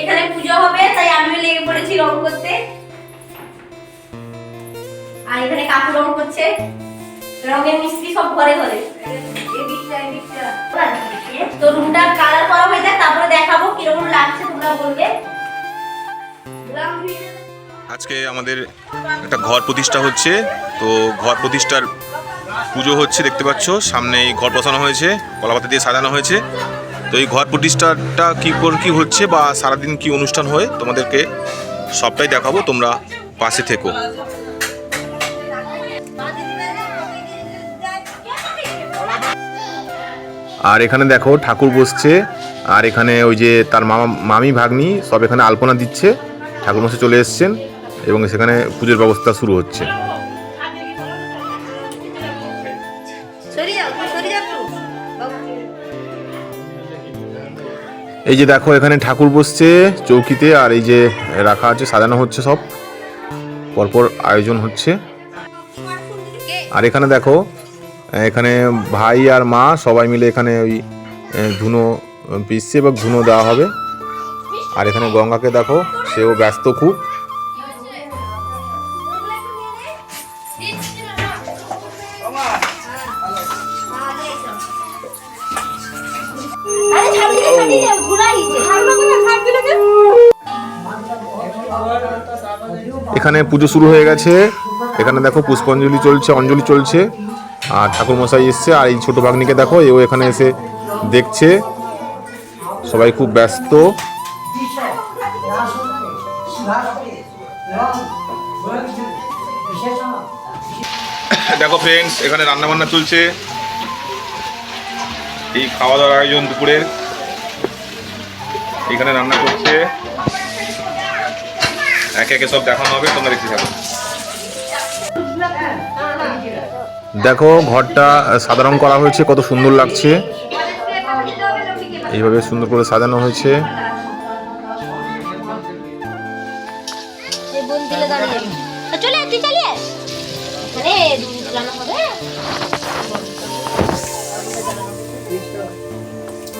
এখানে পুজো হবে, তাই আমিও লেগে পড়েছি রং করতে। আর এখানে কাকু রং করছে। রঙের মিস্ত্রি সব ঘরে ঘরে। তো রুমটা কালার করা হয়ে যায় তারপরে দেখাবো কীরকম লাগছে, তোমরা বলবে। আজকে আমাদের একটা ঘর প্রতিষ্ঠা হচ্ছে। তো ঘর প্রতিষ্ঠার পুজো হচ্ছে, দেখতে পাচ্ছ, সামনে ঘর বসানো হয়েছে, কলাপাতা দিয়ে সাজানো হয়েছে। তো এই ঘর প্রতিষ্ঠাটা কী করে, কী হচ্ছে বা সারাদিন কি অনুষ্ঠান হয়, তোমাদেরকে সবটাই দেখাবো, তোমরা পাশে থেকো। আর এখানে দেখো, ঠাকুর বসছে, আর এখানে ওই যে তার মামা, মামি, ভাগ্নি, সব এখানে আলপনা দিচ্ছে ঠাকুর মশাই চলে এসছেন, এবং সেখানে পুজোর ব্যবস্থা শুরু হচ্ছে। এই যে দেখো, এখানে ঠাকুর বসছে চৌকিতে, আর এই যে রাখা আছে, সাজানো হচ্ছে সব। পরপর আয়োজন হচ্ছে। আর এখানে দেখো, এখানে ভাই আর মা সবাই মিলে এখানে ওই ধুনো পিসছে বা ধুনো দেওয়া হবে। আর এখানে গঙ্গাকে দেখো, সেও ব্যস্ত খুব। এখানে পুজো শুরু হয়ে গেছে। এখানে দেখো পুষ্পাঞ্জলি চলছে, অঞ্জলি চলছে। আর ঠাকুর মশাই এসছে, আর এই ছোট ভাগ্নিকে দেখো, এও এখানে এসে দেখছে। সবাই খুব ব্যস্ত। দেখো ফ্রেন্ডস এখানে রান্না বান্না চলছে। এই খাওয়া দাওয়ার আয়োজন দুপুরের এখানে রান্না করছে। একে একে সব দেখানো হবে তোমরা দেখতে থাকো। দেখো ঘরটা সাদা রং করা হয়েছে কত সুন্দর লাগছে। এইভাবে সুন্দর করে সাজানো হয়েছে।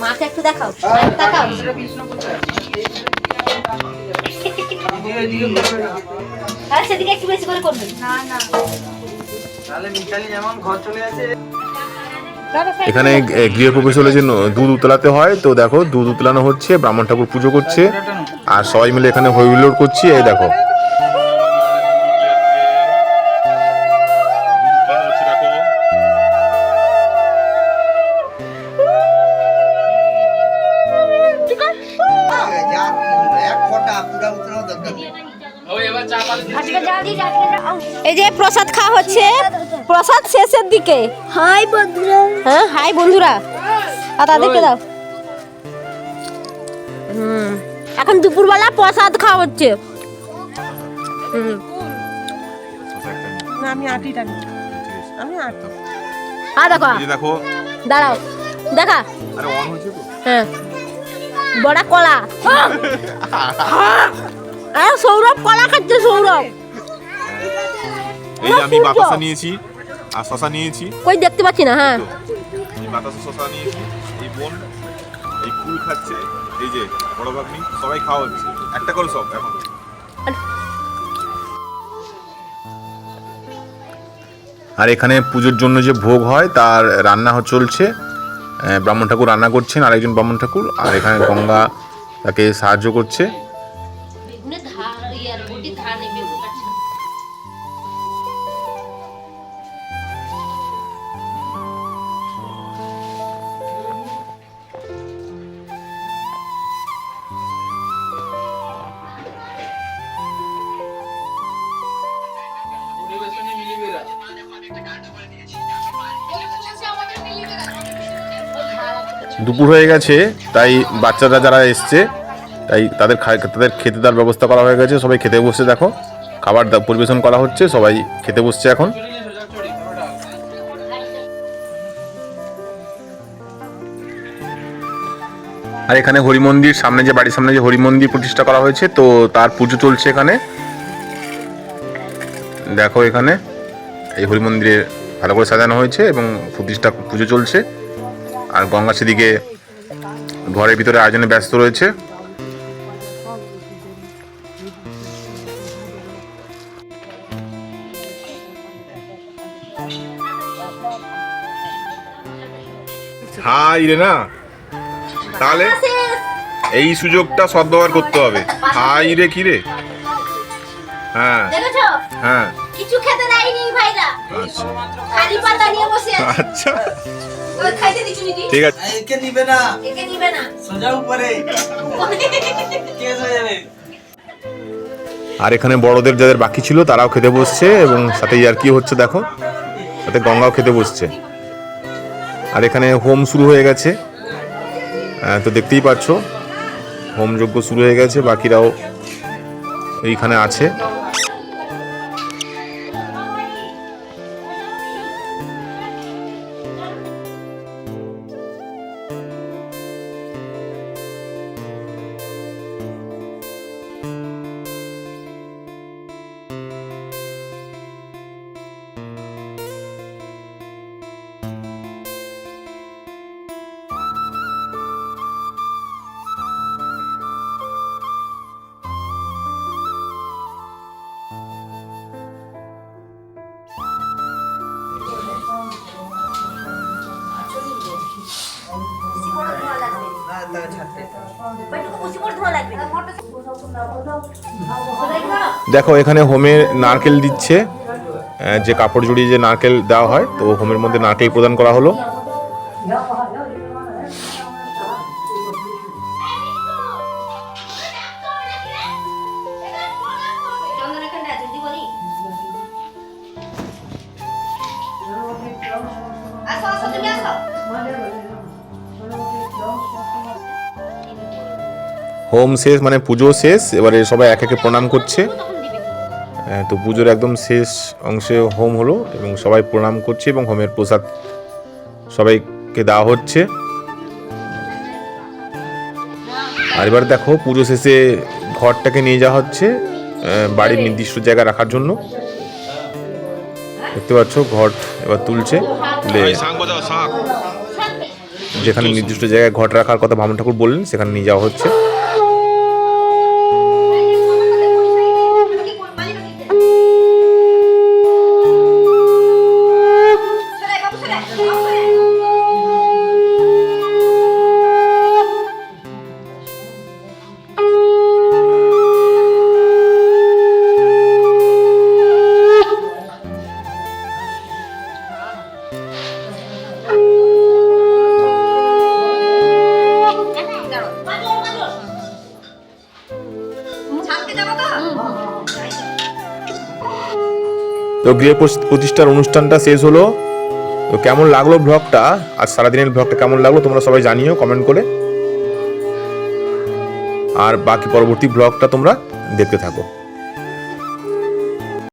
মাকে একটু দেখাও। দেখাও আরে সেদিকে একটু বেশি করে করবে না না। তাহলে মিতালি যেমন ঘর চলে আসে এখানে গৃহপ্রবেশ হলে যে দুধ উতলাতে হয় তো দেখো দুধ উতলানো হচ্ছে ব্রাহ্মণ ঠাকুর পুজো করছে আর সবাই মিলে এখানে হই হুল্লোড় করছি এই দেখো। এই যে প্রসাদ খাওয়া হচ্ছে। প্রসাদ শেষের দিকে। হাই বন্ধুরা। হ্যাঁ হাই বন্ধুরা। আর তাদেরকে দাও। হুম এখন দুপুরবেলা প্রসাদ খাওয়া হচ্ছে। হুম। না আমি আটিটা নিই আমি আটি। আর দেখো। দেখো। দাঁড়াও। দেখা। আরে অন হয়েছে তো। হ্যাঁ। বড়া কলা। আর সৌরভ কলা খাচ্ছে সৌরভ। এই যে আমি বাতাসা নিয়েছি আর শশা নিয়েছি। কই দেখতে পাচ্ছি না হ্যাঁ। এই বাতাসা শশা নিয়েছি এই বোন এই ফুল খাচ্ছে এই যে বড় ভাগ্নি সবাই খাওয়া হচ্ছে। একটা করে সব এখন। আর এখানে পুজোর জন্য যে ভোগ হয় তার রান্না চলছে। ব্রাহ্মণ ঠাকুর রান্না করছেন আরেকজন ব্রাহ্মণ ঠাকুর আর এখানে গঙ্গা তাকে সাহায্য করছে। দুপুর হয়ে গেছে, তাই বাচ্চারা যারা এসছে, তাই তাদের তাদের খেতে দেওয়ার ব্যবস্থা করা হয়ে গেছে। সবাই খেতে বসছে, দেখো। খাবার পরিবেশন করা হচ্ছে, সবাই খেতে বসছে এখন। আর এখানে হরি মন্দির, সামনে যে বাড়ির সামনে যে হরি মন্দির প্রতিষ্ঠা করা হয়েছে, তো তার পুজো চলছে এখানে। দেখো এখানে, এই হরি মন্দিরে ভালো করে সাজানো হয়েছে এবং প্রতিষ্ঠা পুজো চলছে। আর গঙ্গা সেদিকে ঘরের ভিতরে আয়োজনে ব্যস্ত রয়েছে। হাই রে না তাহলে এই সুযোগটা সদ্ব্যবহার করতে হবে। হাই রে কি রে? হ্যাঁ। দেখেছ? হ্যাঁ। কিছু খেতে দেয়নি ভাইরা। আচ্ছা। খালি পাতা নিয়ে বসে আছে। আচ্ছা। খাইতে দিচ্ছি ঠিক আছে। একে নিবে না। একে নিবে না। সোজা উপরে। কেস যাবে। আর এখানে বড়দের যাদের বাকি ছিল তারাও খেতে বসছে এবং সাথে ইয়ার কি হচ্ছে দেখো? সাথে গঙ্গাও খেতে বসছে। আর এখানে হোম শুরু হয়ে গেছে। আহ, তো দেখতেই পাচ্ছ। হোম যজ্ঞ শুরু হয়ে গেছে বাকিরাও এইখানে আছে। দেখো, এখানে হোমে নারকেল দিচ্ছে। যে কাপড় জড়িয়ে যে নারকেল দেওয়া হয়, তো হোমের মধ্যে নারকেল প্রদান করা হলো। হোম শেষ মানে পুজো শেষ, এবারে সবাই এক একে প্রণাম করছে। তো পুজোর একদম শেষ অংশে হোম হলো এবং সবাই প্রণাম করছে এবং হোমের প্রসাদ সবাইকে দেওয়া হচ্ছে। আর এবার দেখো, পুজো শেষে ঘরটাকে নিয়ে যাওয়া হচ্ছে বাড়ির নির্দিষ্ট জায়গা রাখার জন্য। দেখতে পাচ্ছ ঘট এবার তুলছে, তুলে যেখানে নির্দিষ্ট জায়গায় ঘট রাখার কথা বামন ঠাকুর বললেন, সেখানে নিয়ে যাওয়া হচ্ছে। তো গৃহ প্রতিষ্ঠার অনুষ্ঠানটা শেষ হলো। তো কেমন লাগল ব্লগটা আর সারাদিনের ব্লগটা কেমন লাগল তোমরা সবাই জানিও কমেন্ট করে। আর বাকি পরবর্তী ব্লগটা তোমরা দেখতে থাকো।